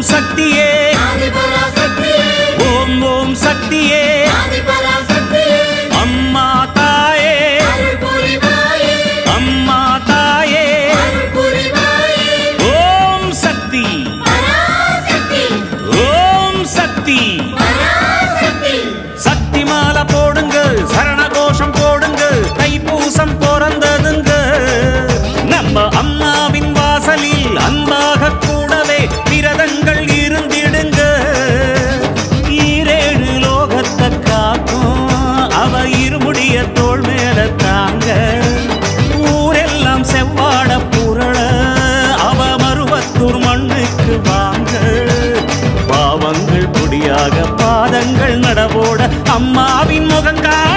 ஓம் சக்தியே. ஓம் ஓம் சக்தியே. அம்மா தாயே. அம்மா தாயே. ஓம் சக்தி. ஓம் சக்தி. சக்தி மாலை போடுங்க சரண கோஷம் போடுங்க தைப்பூசம் பிறந்ததுங்க. நம்ம அம்மாவின் வாசலில் அன்பா வழியாக பாதங்கள் நடவோட அம்மாவின் முகங்கால்